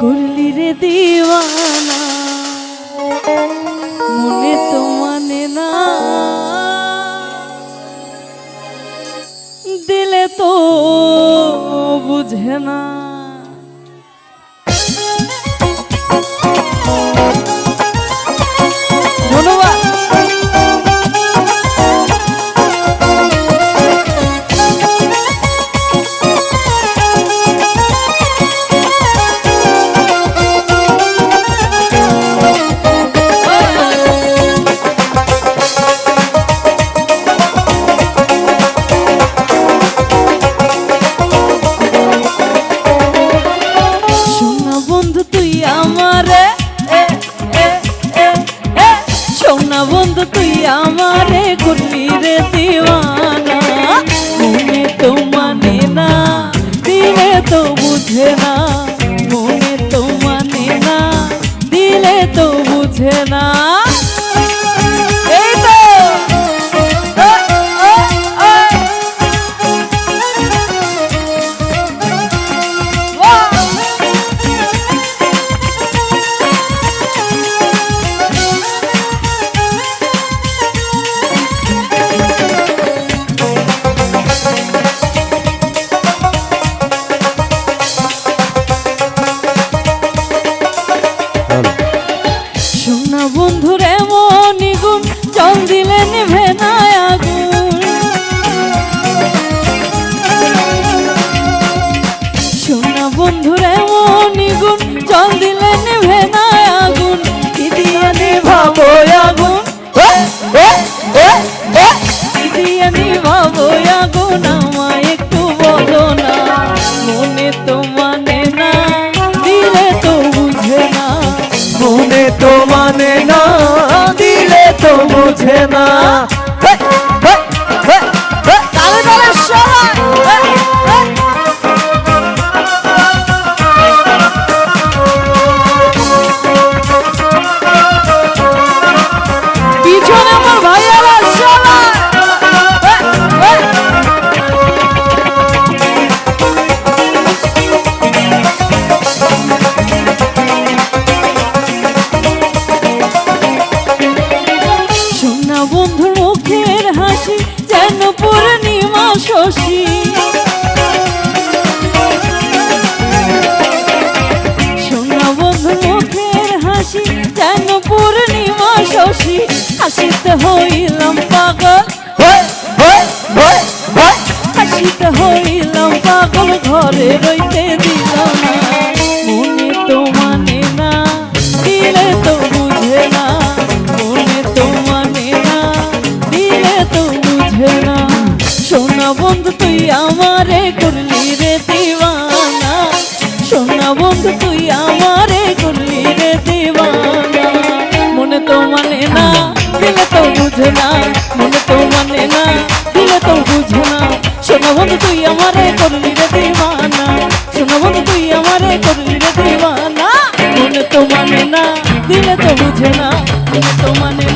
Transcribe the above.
করলি রে দিওয়ানা। মনে তো মানে না। দিলে তো বুঝে না। ওঠে না না দিলে তো বোঝে না। রশি হাসিতে হইলাম পাগল। হাসিতে হইলাম পাগল ঘরে রইতে দিলাম মনে তো মানে না দিলে তো বুঝে না। মনে তো মানে না দিলে তো বুঝে না। সোনা বন্ধু তুই আমারে কোন আমারে করলিলে দিওয়ানা মনে তো মানে না দিলে তো বুঝে না মনে তো মানে